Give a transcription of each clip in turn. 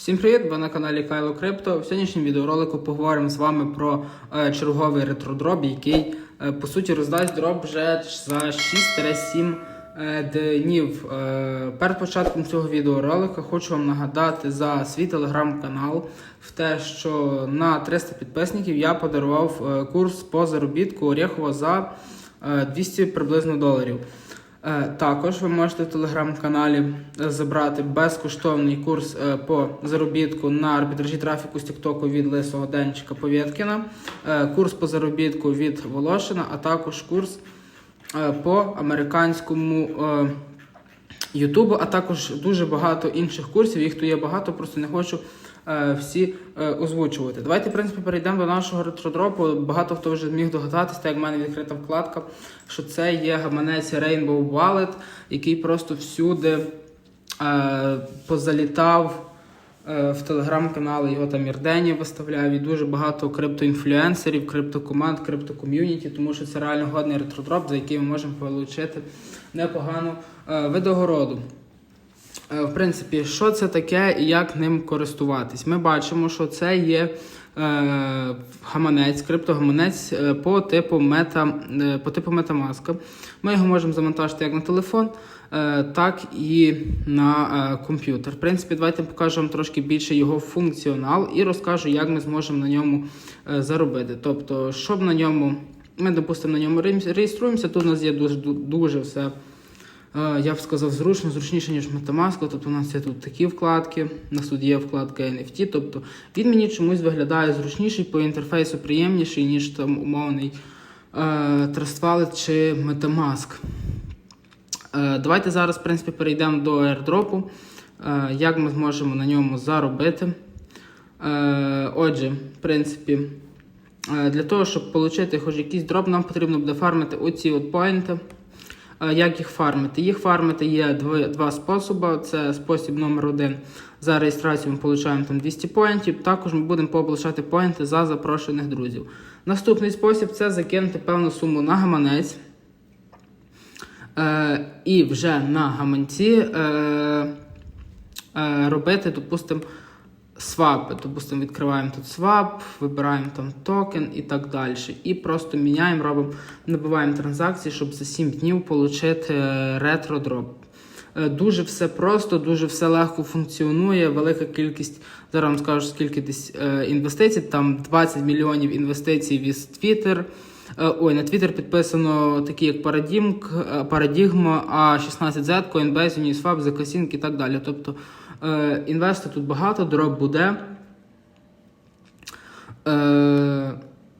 Всім привіт! Ви на каналі Кайло Крипто. В сьогоднішньому відеоролику поговоримо з вами про е, черговий ретродроб, який е, по суті роздасть дроб вже за 6-7 е, днів. Перед початком цього відеоролика хочу вам нагадати за свій телеграм-канал в те, що на 300 підписників я подарував курс по заробітку Орєхова за е, 200 приблизно доларів. Е, Також ви можете в телеграм-каналі е, забрати безкоштовний курс е, по заробітку на арбітражі трафіку з Тіктоку від Лисого Денчика Повєткіна, курс по заробітку від Волошина, а також курс по американському Ютубу, а також дуже багато інших курсів. Їх тут є багато, просто не хочу всі е, озвучувати. Давайте, в принципі, перейдемо до нашого ретродропу. Багато хто вже міг догадатися, так як в мене відкрита вкладка, що це є гаманець Rainbow Wallet, який просто всюди е, позалітав. е, В телеграм-канали його там Ірдені виставляв і дуже багато криптоінфлюенсерів, криптокоманд, криптоком'юніті, тому що це реально годний ретродроп, за який ми можемо отримати непогану е, видогороду. Е, В принципі, що це таке і як ним користуватись? Ми бачимо, що це є е, гаманець, криптогаманець е, по типу мета, е, по типу MetaMask. Ми його можемо завантажити як на телефон, е, так і на е, комп'ютер. В принципі, давайте покажу вам трошки більше його функціонал і розкажу, як ми зможемо на ньому е, заробити. Тобто, щоб на ньому, ми, допустимо, на ньому реєструємося, тут у нас є дуже, дуже все. Я б сказав, зручно, зручніше, ніж Metamask. Тобто у нас є тут такі вкладки, у нас тут є вкладка NFT. Тобто він мені чомусь виглядає зручніший по інтерфейсу, приємніший, ніж там умовний е, Trust Wallet чи Metamask. Е, Давайте зараз, в принципі, перейдемо до airdropу, е, як ми зможемо на ньому заробити. Отже, в принципі, для того, щоб отримати хоч якийсь дроп, нам потрібно буде фармити оці от поінти. Як їх фармити? Їх фармити є два, два способи. Це спосіб номер один. За реєстрацію ми отримуємо там 200 поінтів. Також ми будемо получати поінти за запрошених друзів. Наступний спосіб це закинути певну суму на гаманець. Е, і вже на гаманці е, е, робити, допустимо, свапи. Допустимо, відкриваємо тут свап, вибираємо там токен і так далі. І просто міняємо, робимо, набиваємо транзакції, щоб за 7 днів отримати ретро-дроп. Е, Дуже все просто, дуже все легко функціонує. Велика кількість, зараз вам скажу, скільки десь е, інвестицій. Там 20 мільйонів інвестицій від Twitter. Е, Ой, на Twitter підписано такі, як Paradigm, е, Paradigm, A16Z, Coinbase, Uniswap, Zcassink і так далі. Тобто е, інвестор тут багато, дроп буде.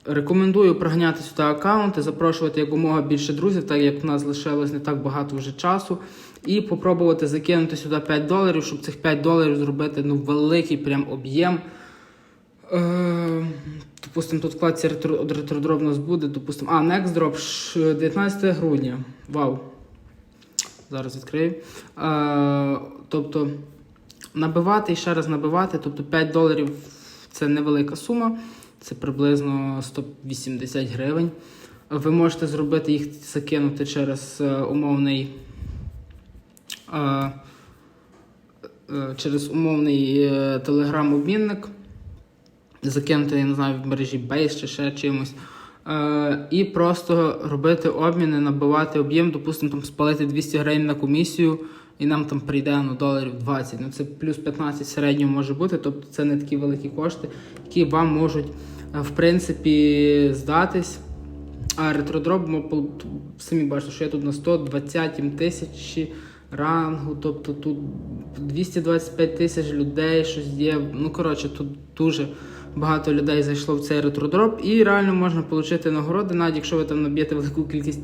Рекомендую проганяти сюди аккаунти, запрошувати якомога більше друзів, так як в нас лишилось не так багато вже часу. І попробувати закинути сюди 5 доларів, щоб цих 5 доларів зробити ну, великий прям об'єм. Допустимо, тут вкладці ретро, ретродроп у нас буде. Допустимо, а, Next Drop 19 грудня. Вау. Зараз відкрию. Е, тобто набивати і ще раз набивати. Тобто 5 доларів це невелика сума, це приблизно 180 гривень. Ви можете зробити їх закинути через е, умовний. е, е, Через умовний е, телеграм-обмінник закинути, я не знаю, в мережі Base чи ще чимось. Е, і просто робити обміни, набивати об'єм, допустимо, там спалити 200 гривень на комісію, і нам там прийде ну, доларів 20. Ну це плюс 15 в середньому може бути. Тобто це не такі великі кошти, які вам можуть е, в принципі здатись. А ретродроп, самі бачите, що я тут на 120 тисячі рангу, тобто тут 225 тисяч людей, щось є. Ну, коротше, тут дуже багато людей зайшло в цей ретродроп, і реально можна отримати нагороди, навіть якщо ви там наб'єте велику кількість.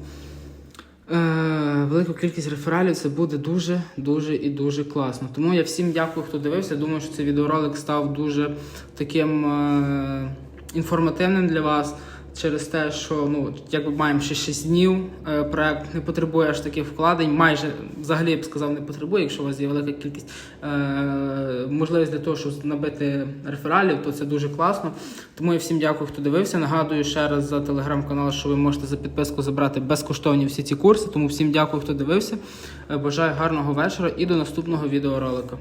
Е, велику кількість рефералів це буде дуже, дуже і дуже класно. Тому я всім дякую, хто дивився. Думаю, що цей відеоролик став дуже таким е, інформативним для вас. Через те, що ну якби маємо ще 6 днів, е, проект не потребує аж таких вкладень. Майже взагалі я б сказав, не потребує. Якщо у вас є велика кількість е, можливість для того, щоб набити рефералів, то це дуже класно. Тому я всім дякую, хто дивився. Нагадую ще раз за телеграм-канал, що ви можете за підписку забрати безкоштовні всі ці курси. Тому всім дякую, хто дивився. Е, Бажаю гарного вечора і до наступного відеоролика.